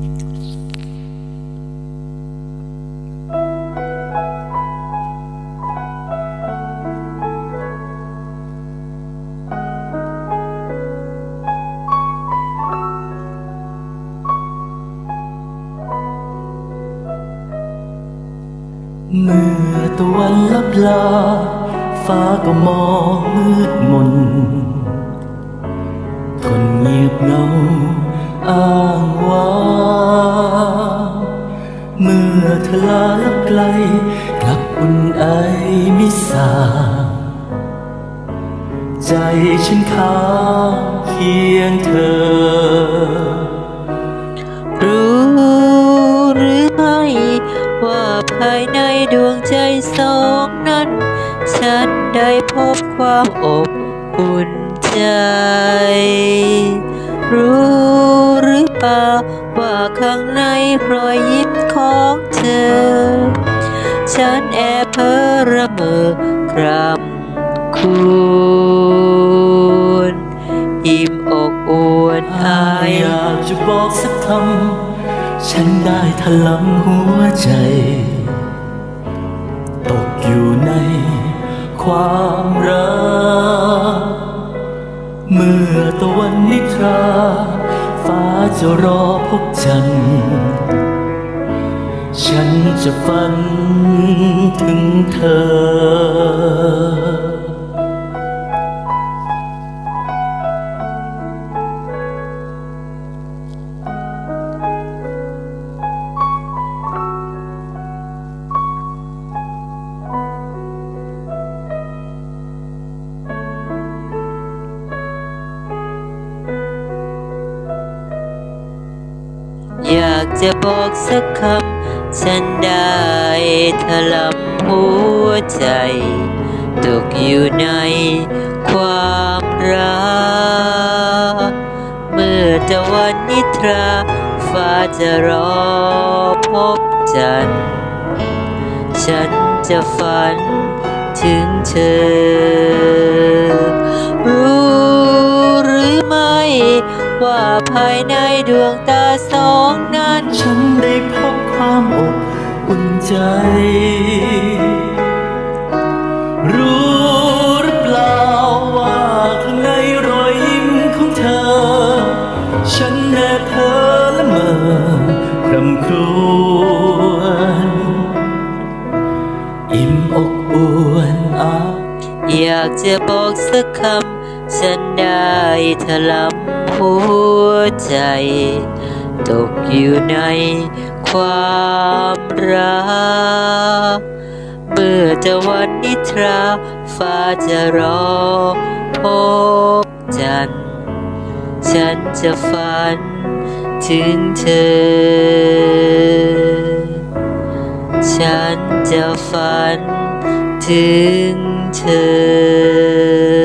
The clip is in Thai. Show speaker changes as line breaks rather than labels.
เมื่อตะวันลับลา ฟ้าก็มองมืดมนคนเงียบเงา อ้างว้างเมื่อเธอลาลับไกล กลับอุ่นไอมิสา ใจฉันค้าเคียงเธอ
รู้หรือไม่ว่าภายในดวงใจสองนั้น ฉันได้พบความอบอุ่นใจ ข้างในรอยยิ้มของเธอ ฉันแอบเพ้อระเมอกรำคุณอิ่มอกอวนอาย
อยากจะบอกสักคำ ฉันได้ถลำหัวใจ ตกอยู่ในความ จะรอพบฉัน ฉันจะฝันถึง
จะบอกสักคำ ฉันได้ถลำหัวใจ ตกอยู่ในความรัก เมื่อตะวันนิทราฟ้าจะรอพบจัน ฉันจะฝันถึงเธอ ตาสองนั้น
ฉันได้พบความอบอุ่นใจ รู้หรือเปล่าว่าข้างในรอยยิ้มของเธอ ฉันแอบเธอละเมอครำครวญอิ่มอกอวนอา
อยากจะบอกสักคำ ฉันได้ถลำ หัวใจ ตกอยู่ในความรักเมื่อจะวันนิทรา ฟ้าจะรอพบจัน ฉันจะฝันถึงเธอ ฉันจะฝันถึงเธอ